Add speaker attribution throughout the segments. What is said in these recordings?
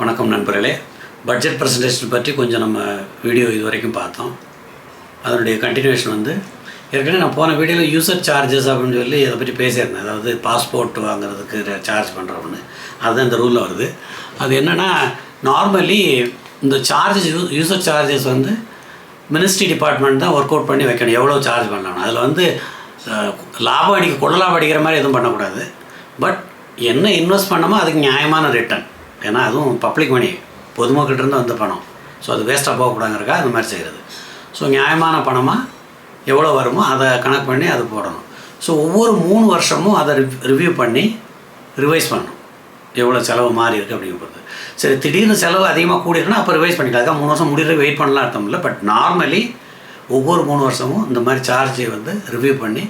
Speaker 1: வணக்கம் நண்பர்களே. Budget presentation பற்றி கொஞ்சம் நம்ம வீடியோ இது வரைக்கும் பார்த்தோம். அதனுடைய கண்டினியூஷன் வந்து ஏற்கனவே நான் போன வீடியோவில் யூசர் சார்ஜஸ் அப்படின்னு சொல்லி அதை பற்றி பேசியிருந்தேன். அதாவது பாஸ்போர்ட் வாங்குறதுக்கு சார்ஜ் பண்ணுறோம்னு அதுதான் இந்த ரூலில் வருது. அது என்னென்னா நார்மலி இந்த சார்ஜஸ் யூசர் சார்ஜஸ் வந்து மினிஸ்ட்ரி டிபார்ட்மெண்ட் தான் ஒர்க் அவுட் பண்ணி வைக்கணும். எவ்வளோ சார்ஜ் பண்ணலாம் அதில் வந்து லாபம் அடிக்க கொள்ள லாபம் அடிக்கிற மாதிரி எதுவும் பண்ணக்கூடாது. பட் என்ன இன்வெஸ்ட் பண்ணமோ அதுக்கு நியாயமான ரிட்டர்ன் ஏன்னா அதுவும் பப்ளிக் மணி பொதுமக்கள்கிட்ட வந்த பணம். ஸோ அது வேஸ்ட்டாக போகக்கூடாங்கிறக்கா அந்த மாதிரி செய்கிறது ஸோ நியாயமான பணமாக எவ்வளோ வருமோ அதை கணக்கு பண்ணி அது போடணும். ஸோ ஒவ்வொரு மூணு வருஷமும் அதை ரிவ்யூ பண்ணி ரிவைஸ் பண்ணணும். எவ்வளோ செலவு மாறி இருக்குது அப்படிங்கிறது. சரி திடீர்னு செலவு அதிகமாக கூடிருக்குன்னா அப்போ ரிவைஸ் பண்ணிக்கலாம். அதுக்காக மூணு வருஷம் முடிகிற வெயிட் பண்ணலாம் அர்த்தம் இல்லை. பட் நார்மலி ஒவ்வொரு மூணு வருஷமும் இந்த மாதிரி சார்ஜை வந்து ரிவ்யூ பண்ணி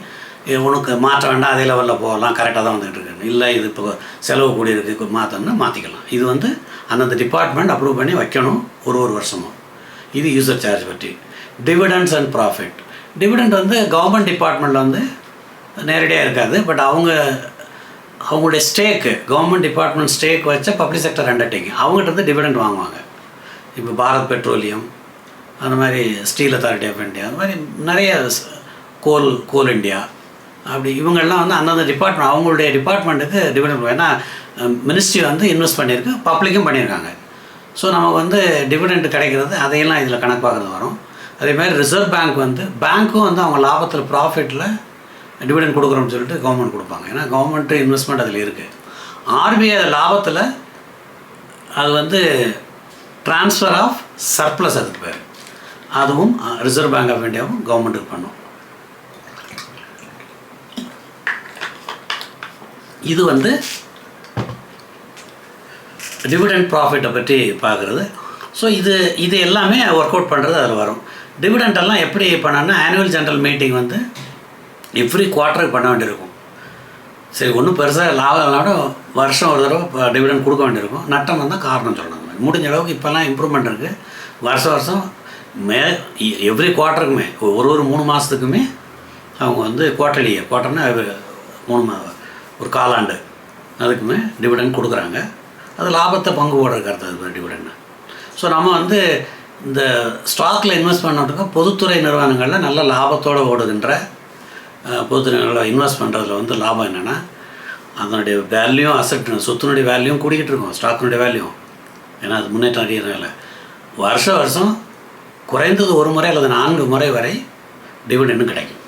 Speaker 1: உனக்கு மாற்ற வேண்டாம் அதே லெவலில் போகலாம் கரெக்டாக தான் வந்துகிட்டு இருக்கு இல்லை இது இப்போ செலவு கூடி இருக்கு மாற்றணும்னா மாற்றிக்கலாம் இது வந்து அந்தந்த டிபார்ட்மெண்ட் அப்ரூவ் பண்ணி வைக்கணும் ஒரு ஒரு வருஷமும் இது யூசர் சார்ஜ் பற்றி. டிவிடெண்ட்ஸ் அண்ட் ப்ராஃபிட் டிவிடெண்ட் வந்து கவர்மெண்ட் டிபார்ட்மெண்ட்டில் வந்து நேரடியாக இருக்காது பட் அவங்க அவங்களுடைய ஸ்டேக்கு கவர்மெண்ட் டிபார்ட்மெண்ட் ஸ்டேக் வச்ச பப்ளிக் செக்டர் அண்டர்டேக்கிங் அவங்ககிட்ட வந்து டிவிடெண்ட் வாங்குவாங்க. இப்போ பாரத் பெட்ரோலியம் அந்த மாதிரி ஸ்டீல் அத்தாரிட்டி ஆஃப் இந்தியா அந்த மாதிரி நிறைய கோல் கோல் இண்டியா அப்படி இவங்கெல்லாம் வந்து அந்தந்த டிபார்ட்மெண்ட் அவங்களுடைய டிபார்ட்மெண்ட்டுக்கு டிவிடன் ஏன்னா மினிஸ்ட்ரி வந்து இன்வெஸ்ட் பண்ணியிருக்கு பப்ளிக்கும் பண்ணியிருக்காங்க. ஸோ நமக்கு வந்து டிவிடெண்ட் கிடைக்கிறது அதையெல்லாம் இதில் கணக்காகிறது வரும். அதே மாதிரி ரிசர்வ் பேங்க் வந்து பேங்க்கும் வந்து அவங்க லாபத்தில் ப்ராஃபிட்டில் டிவிடெண்ட் கொடுக்குறோம்னு சொல்லிட்டு கவர்மெண்ட் கொடுப்பாங்க. ஏன்னா கவர்மெண்ட்டு இன்வெஸ்ட்மெண்ட் அதில் இருக்குது ஆர்பிஐ லாபத்தில் அது வந்து ட்ரான்ஸ்ஃபர் ஆஃப் சர்ப்ளஸ் அதுக்கு பேர். அதுவும் ரிசர்வ் பேங்க் ஆஃப் இந்தியாவும் கவர்மெண்ட்டுக்கு பண்ணும். இது வந்து டிவிடெண்ட் ப்ராஃபிட்டை பற்றி பார்க்குறது. ஸோ இது இது எல்லாமே ஒர்க் அவுட் பண்ணுறது அதில் வரும். டிவிடெண்டெல்லாம் எப்படி பண்ணான்னா ஆனுவல் ஜென்ரல் மீட்டிங் வந்து எவ்ரி குவார்ட்டருக்கு பண்ண வேண்டியிருக்கும். சரி ஒன்றும் பெருசாக லாபம் வருஷம் ஒரு தடவை டிவிடெண்ட் கொடுக்க வேண்டியிருக்கும். நட்டம் வந்தால் காரணம் சொல்லணும். முடிஞ்ச அளவுக்கு இப்போல்லாம் இம்ப்ரூவ்மெண்ட் இருக்குது வருஷம் வருஷம் மே எவ்ரி குவார்ட்டருக்குமே ஒரு ஒரு மூணு மாதத்துக்குமே அவங்க வந்து குவார்ட்டர்லி குவார்ட்டர்னா மூணு மா ஒரு காலாண்டு. அதுக்குமே டிவிடெண்ட் கொடுக்குறாங்க. அது லாபத்தை பங்கு போடுறதுக்கு அது டிவிடெண்ட் ஸோ நம்ம வந்து இந்த ஸ்டாக்கில் இன்வெஸ்ட் பண்ணுறதுக்கு பொதுத்துறை நிறுவனங்களில் நல்ல லாபத்தோடு ஓடுகின்ற பொதுத்துறை நிறுவனம் இன்வெஸ்ட் பண்ணுறதுல வந்து லாபம் என்னென்னா அதனுடைய வேல்யூ அசட் சொத்துனுடைய வேல்யூவும் கூடிக்கிட்டு இருக்கும். ஸ்டாக்கினுடைய வேல்யூ ஏன்னா அது முன்னேற்றம் அடைகிறதுனால வருஷம் வருஷம் குறைந்தது ஒரு முறை அல்லது நான்கு முறை வரை டிவிடெண்டும் கிடைக்கும்.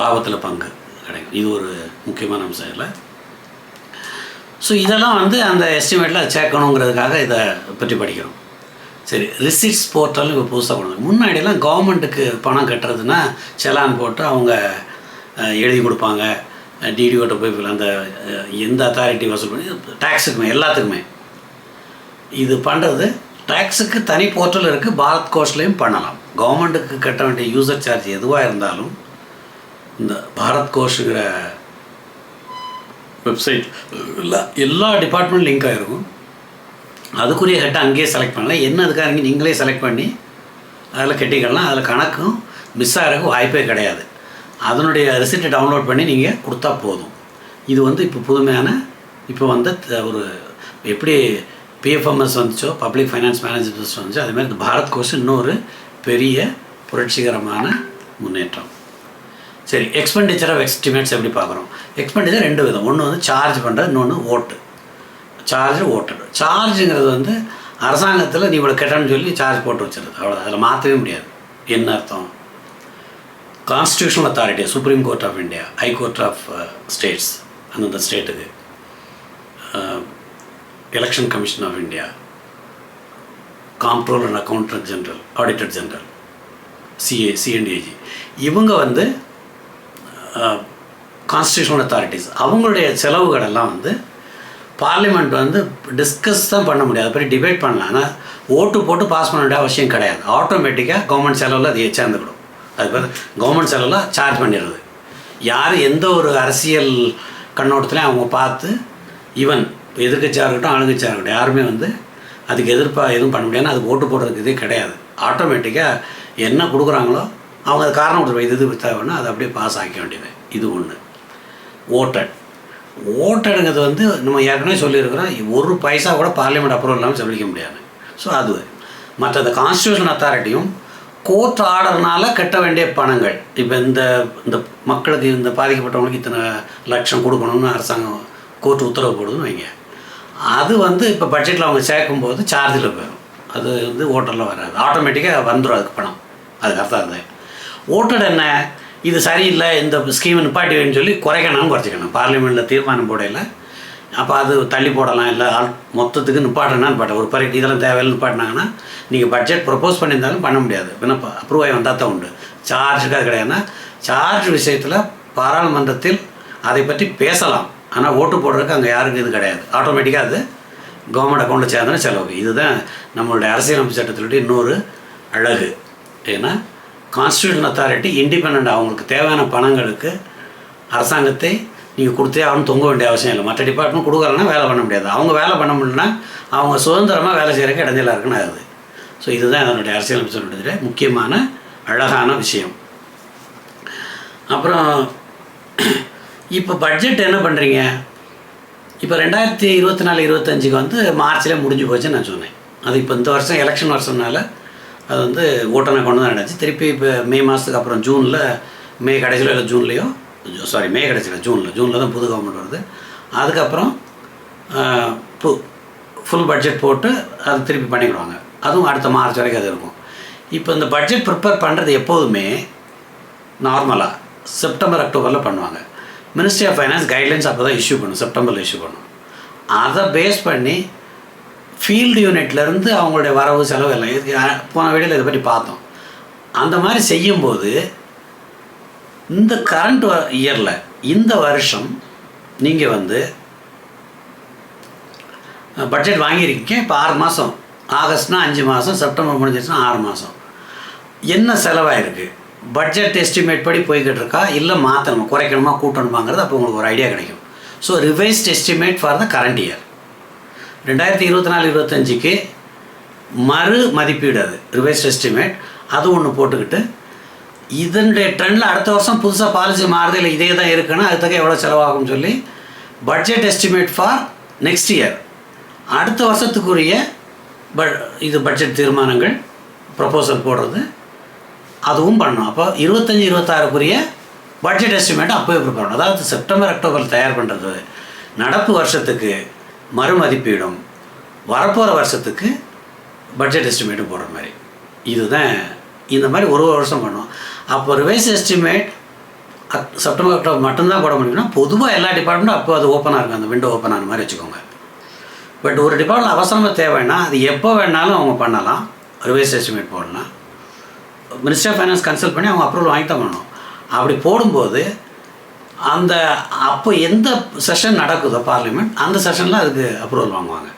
Speaker 1: லாபத்தில் பங்கு. கிடைக்கும் இது ஒரு முக்கியமான அம்சம் இல்லை ஸோ இதெல்லாம் வந்து அந்த எஸ்டிமேட்டில் சேர்க்கணுங்கிறதுக்காக இதை பற்றி படிக்கிறோம். சரி ரிசிப்ட்ஸ் போர்ட்டல் இப்போ புதுசாக கொண்டு முன்னாடியெல்லாம் கவர்மெண்ட்டுக்கு பணம் கட்டுறதுன்னா செலான் போட்டு அவங்க எழுதி கொடுப்பாங்க. டிடிஓட்ட போய் அந்த எந்த அத்தாரிட்டி வசூல் பண்ணி டேக்ஸுக்குமே எல்லாத்துக்குமே. இது பண்ணுறது டேக்ஸுக்கு தனி போர்ட்டல் இருக்குது பாரத் கோஸ்ட்லேயும் பண்ணலாம். கவர்மெண்ட்டுக்கு கட்ட வேண்டிய யூசர் சார்ஜ் எதுவாக இருந்தாலும் இந்த பாரத் கோஷுங்கிற வெப்சைட் எல்லா எல்லா டிபார்ட்மெண்ட் லிங்க் ஆகிருக்கும் அதுக்குரிய ஹெட்டை அங்கேயே செலக்ட் பண்ணலாம். என்ன அதுக்காக நீங்களே செலக்ட் பண்ணி அதில் கட்டிக்கலாம். அதில் கணக்கும் மிஸ் ஆகிறதுக்கு வாய்ப்பே கிடையாது. அதனுடைய ரெசிப்டை டவுன்லோட் பண்ணி நீங்கள் கொடுத்தா போதும். இது வந்து இப்போ புதுமையான இப்போ வந்து த- ஒரு எப்படி பிஎஃப்எம்எஸ் வந்துச்சோ பப்ளிக் ஃபைனான்ஸ் மேனேஜ்மெண்ட் வந்துச்சோ அதுமாதிரி இந்த பாரத் கோர்ஸ் இன்னொரு பெரிய புரட்சிகரமான முன்னேற்றம். சரி எக்ஸ்பெண்டிச்சர் ஆஃப் எஸ்டிமேட்ஸ் எப்படி பார்க்குறோம்? எக்ஸ்பெண்டிச்சர் ரெண்டு விதம். ஒன்று வந்து சார்ஜ் பண்ணுறது இன்னொன்று ஓட்டு. சார்ஜ் ஓட்டு. சார்ஜுங்கிறது வந்து அரசாங்கத்தில் நீ இவ்வளோ கெட்டன்னு சொல்லி சார்ஜ் போட்டு வச்சிருது அவ்வளோ அதில் மாற்றவே முடியாது. என்ன அர்த்தம்? Constitutional authority supreme court of India high court of states அந்தந்த ஸ்டேட்டுக்கு election commission of India comptroller and accountant general auditor general CA C and AG இவங்க வந்து கான்ஸ்டியூஷனல் அத்தாரிட்டிஸ் அவங்களுடைய செலவுகள் எல்லாம் வந்து பார்லிமெண்ட் வந்து டிஸ்கஸ் தான் பண்ண முடியாது. அதை பற்றி டிபேட் பண்ணலாம். ஆனால் ஓட்டு போட்டு பாஸ் பண்ண வேண்டிய அவசியம் கிடையாது. ஆட்டோமேட்டிக்காக கவர்மெண்ட் செலவில் அது சேர்ந்துவிடும் அது பேர் கவர்மெண்ட் செலவில் சார்ஜ் பண்ணிடுறது. யார் எந்த ஒரு அரசியல் கண்ணோட்டத்துலையும் அவங்க பார்த்து ஈவன் எதிர்கட்சியாக இருக்கட்டும் ஆளுங்கட்சியாக இருக்கட்டும் யாருமே வந்து அதுக்கு எதிர்ப்பாக எதுவும் பண்ண முடியாது அது ஓட்டு போடுறதுக்கு இதே கிடையாது. ஆட்டோமேட்டிக்காக என்ன கொடுக்குறாங்களோ அவங்க அது காரணம் கொடுத்துருவாங்க. இது இது தேவைன்னா அதை அப்படியே பாஸ் ஆக்க வேண்டியது. இது ஒன்று ஓட்டட் ஓட்டடுங்கிறது வந்து நம்ம ஏற்கனவே சொல்லியிருக்கிறோம். ஒரு பைசா கூட பார்லிமெண்ட் அப்ரூவல் இல்லாமல் செலவழிக்க முடியாது. ஸோ அது. மற்ற இந்த கான்ஸ்டியூஷன் அத்தாரிட்டியும் கோர்ட் ஆர்டர்னால் கட்ட வேண்டிய பணங்கள். இப்போ இந்த இந்த மக்களுக்கு இந்த பாதிக்கப்பட்டவங்களுக்கு இத்தனை லட்சம் கொடுக்கணும்னு அரசாங்கம் கோர்ட் உத்தரவு போடுதுன்னு வைங்க. அது வந்து இப்போ பட்ஜெட்டில் அவங்க சேர்க்கும்போது சார்ஜில் போயிடும் அது வந்து ஓட்டரில் வராது. ஆட்டோமேட்டிக்காக வந்துடும் அதுக்கு பணம். அதுக்கு அர்த்தம் இருந்தேன் ஓட்டட் என்ன? இது சரியில்லை இந்த ஸ்கீமை நிப்பாட்டிவேன்னு சொல்லி குறைக்கணும் குறைச்சிக்கணும். பார்லிமெண்ட்டில் தீர்மானம் போடையில். அப்போ அது தள்ளி போடலாம் இல்லை ஆள் மொத்தத்துக்கு நிப்பாட்டணும் நிப்பாட்ட ஒரு பரி இதெல்லாம் தேவையில்லை நிப்பாட்டினாங்கன்னா நீங்கள் பட்ஜெட் ப்ரொப்போஸ் பண்ணியிருந்தாலும் பண்ண முடியாது. விண்ணப்ப அப்ரூவ் ஆகி வந்தால் தான் உண்டு. சார்ஜுக்காக கிடையாதுன்னா சார்ஜ் விஷயத்தில் பாராளுமன்றத்தில் அதை பற்றி பேசலாம். ஆனால் ஓட்டு போடுறதுக்கு அங்கே யாருக்கும் இது கிடையாது. ஆட்டோமேட்டிக்காக அது கவர்மெண்ட் அக்கௌண்ட்டில் சேர்ந்தோன்னா செலவு. இதுதான் நம்மளுடைய அரசியலமைப்பு சட்டத்தினுடைய இன்னொரு அழகு. ஏன்னா கான்ஸ்டியூஷன் அத்தாரிட்டி இண்டிபெண்ட் அவங்களுக்கு தேவையான பணங்களுக்கு அரசாங்கத்தை நீங்கள் கொடுத்தே ஆகணும் தொங்க வேண்டிய அவசியம் இல்லை. மற்ற டிபார்ட்மெண்ட் கொடுக்குறாங்கன்னா வேலை பண்ண முடியாது. அவங்க வேலை பண்ண முடியலன்னா அவங்க சுதந்திரமாக வேலை செய்கிறக்கு இடைஞ்சலாக இருக்குன்னு ஆகுது. ஸோ இதுதான் அதனுடைய அரசியலமைப்பு சட்டத்தினுடைய முக்கியமான அழகான விஷயம். அப்புறம் இப்போ பட்ஜெட் என்ன பண்ணுறீங்க இப்போ ரெண்டாயிரத்தி இருபத்தி நாலு இருபத்தஞ்சுக்கு வந்து மார்ச்லேயே முடிஞ்சு போச்சுன்னு நான் சொன்னேன். அது இப்போ இந்த வருஷம் எலெக்ஷன் வருஷம்னால அது வந்து ஓட்டனை கொண்டு தான் நடந்துச்சு. திருப்பி இப்போ மே மாதத்துக்கு அப்புறம் ஜூனில் மே கடைசியில் இல்லை ஜூன்லேயோ சாரி மே கடைசியில் ஜூனில் ஜூனில் தான் புது கவர்மெண்ட் வருது. அதுக்கப்புறம் பு ஃபுல் பட்ஜெட் போட்டு அதை திருப்பி பண்ணிவிடுவாங்க அதுவும் அடுத்த மார்ச் வரைக்கும் அது இருக்கும். இப்போ இந்த பட்ஜெட் ப்ரிப்பேர் பண்ணுறது எப்போதுமே நார்மலாக செப்டம்பர் அக்டோபரில் பண்ணுவாங்க. மினிஸ்ட்ரி ஆஃப் ஃபைனான்ஸ் கைட்லைன்ஸ் அப்போ தான் இஷ்யூ பண்ணும் செப்டம்பரில் இஷ்யூ பண்ணும். அதை பேஸ் பண்ணி ஃபீல்டு யூனிட்லேருந்து அவங்களுடைய வரவு செலவு எல்லாம். இது போன வீடியோவில் இதை பற்றி பார்த்தோம். அந்த மாதிரி செய்யும்போது இந்த கரண்ட் இயரில் இந்த வருஷம் நீங்கள் வந்து பட்ஜெட் வாங்கியிருக்கீங்க. இப்போ ஆறு மாதம் ஆகஸ்ட்னா அஞ்சு மாதம் செப்டம்பர் முடிஞ்சிச்சுன்னா ஆறு மாதம் என்ன செலவாயிருக்கு? பட்ஜெட் எஸ்டிமேட் படி போய்கிட்டு இருக்கா இல்லை மாற்றணுமா குறைக்கணுமா? கூட்டணுமாங்கிறது அப்போ உங்களுக்கு ஒரு ஐடியா கிடைக்கும். So revised estimate for the current year ரெண்டாயிரத்தி இருபத்தி நாலு இருபத்தஞ்சிக்கு மறு மதிப்பீடு அது ரிவைஸ்ட் எஸ்டிமேட் அது ஒன்று போட்டுக்கிட்டு இதனுடைய ட்ரெண்டில் அடுத்த வருஷம் புதுசாக பாலிசி மாறுது இல்லை இதே தான் இருக்குன்னா அதுக்கு எவ்வளோ செலவாகும்னு சொல்லி budget estimate for next year அடுத்த வருஷத்துக்குரிய பட் இது பட்ஜெட் தீர்மானங்கள் ப்ரப்போசல் போடுறது அதுவும் பண்ணணும். அப்போ இருபத்தஞ்சி இருபத்தாறுக்குரிய பட்ஜெட் எஸ்டிமேட் அப்போவே ப்ரிப்பேர் பண்ணணும். அதாவது செப்டம்பர் அக்டோபர் தயார் பண்ணுறது நடப்பு வருஷத்துக்கு மறுமதிப்பீடும். வரப்போகிற வருஷத்துக்கு பட்ஜெட் எஸ்டிமேட்டும் போடுற மாதிரி. இதுதான் இந்த மாதிரி ஒரு ஒரு வருஷம் பண்ணுவோம். அப்போ ரிவைஸ் எஸ்டிமேட் அக் செப்டம்பர் அக்டோபர் மட்டும்தான் போட முடியும்னா பொதுவாக எல்லா டிபார்ட்மெண்ட்டும் அப்போ அது ஓப்பனாக இருக்கும். அந்த விண்டோ ஓப்பன் ஆன மாதிரி வச்சுக்கோங்க. பட் ஒரு டிபார்ட்மெண்ட் அவசரமாக தேவைன்னா அது எப்போ வேணாலும் அவங்க பண்ணலாம். ரிவைஸ் எஸ்டிமேட் போடலாம். மினிஸ்டர் ஆஃப் ஃபைனான்ஸ் கன்சல்ட் பண்ணி அவங்க அப்ரூவல் வாங்கி தான் பண்ணணும். அப்படி போடும்போது அந்த அப்போ எந்த செஷன் நடக்குதோ பார்லிமெண்ட் அந்த செஷனில் அதுக்கு அப்ரூவல் வாங்குவாங்க.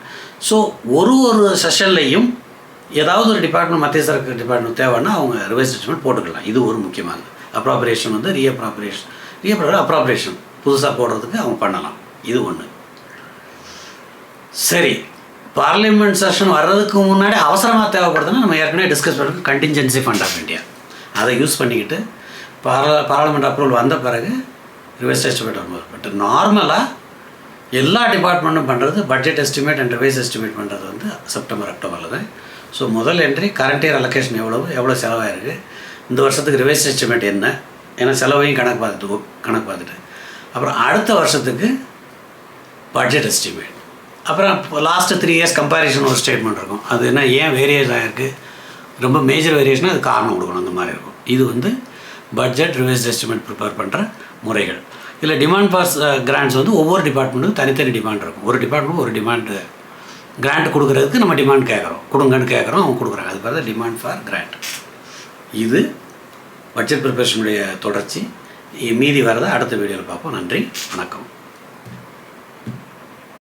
Speaker 1: ஸோ ஒரு ஒரு செஷன்லையும் ஏதாவது ஒரு டிபார்ட்மெண்ட் மத்திய சரக்கு டிபார்ட்மெண்ட் தேவைன்னா அவங்க ரிவைஸ் ஜட்மெண்ட் போட்டுக்கலாம். இது ஒரு முக்கியமானது. அப்ராப்ரேஷன் வந்து ரீஅப்ராப்ரேஷன் ரீஅப்ரா அப்ராப்ரேஷன் புதுசாக போடுறதுக்கு அவங்க பண்ணலாம். இது ஒன்று சரி. பார்லிமெண்ட் செஷன் வர்றதுக்கு முன்னாடி அவசரமாக தேவைப்படுதுன்னா நம்ம ஏற்கனவே டிஸ்கஸ் பண்ணுறது கண்டிஞ்சன்சி ஃபண்ட் ஆஃப் இந்தியா அதை யூஸ் பண்ணிக்கிட்டு பாரா பாராளுமன்ற அப்ரூவல் வந்த பிறகு ரிவைஸ் எஸ்டிமேட் வரும்போது பட் நார்மலாக எல்லா டிபார்ட்மெண்ட்டும் பண்ணுறது budget estimate and revise estimate பண்ணுறது வந்து செப்டம்பர் அக்டோபரில் தான். ஸோ முதல் என்ட்ரி கரண்ட் இயர் அலோகேஷன் எவ்வளவு எவ்வளோ செலவாயிருக்கு? இந்த வருஷத்துக்கு ரிவைஸ் எஸ்டிமேட் என்ன? ஏன்னா செலவையும் கணக்கு பார்த்துட்டு கணக்கு பார்த்துட்டு. அப்புறம் அடுத்த வருஷத்துக்கு பட்ஜெட் எஸ்டிமேட் அப்புறம் லாஸ்ட்டு த்ரீ இயர்ஸ் கம்பேரிஷன் ஒரு ஸ்டேட்மெண்ட் இருக்கும். அது என்ன ஏன் வேரியேஷன் ஆகிருக்கு ரொம்ப மேஜர் வேரியேஷனாக அது காரணம் கொடுக்கணும். அந்த மாதிரி இருக்கும். இது வந்து பட்ஜெட் ரிவைஸ் எஸ்டிமேட் ப்ரிப்பேர் பண்ணுற முறைகள். இதில் டிமாண்ட் பாஸ் கிராண்ட்ஸ் வந்து ஒவ்வொரு டிபார்ட்மெண்ட்டுக்கும் தனித்தனி டிமாண்ட் இருக்கும். ஒரு டிபார்ட்மெண்ட் ஒரு டிமாண்டு கிராண்ட் கொடுக்குறதுக்கு நம்ம டிமாண்ட் கேட்குறோம். கொடுங்கன்னு கேட்குறோம் அவங்க கொடுக்குறாங்க. அது பேர் டிமாண்ட் ஃபார் கிராண்ட் இது பட்ஜெட் ப்ரிப்பரேஷனுடைய தொடர்ச்சி. மீதி வரதை அடுத்த வீடியோவில் பார்ப்போம். நன்றி. வணக்கம்.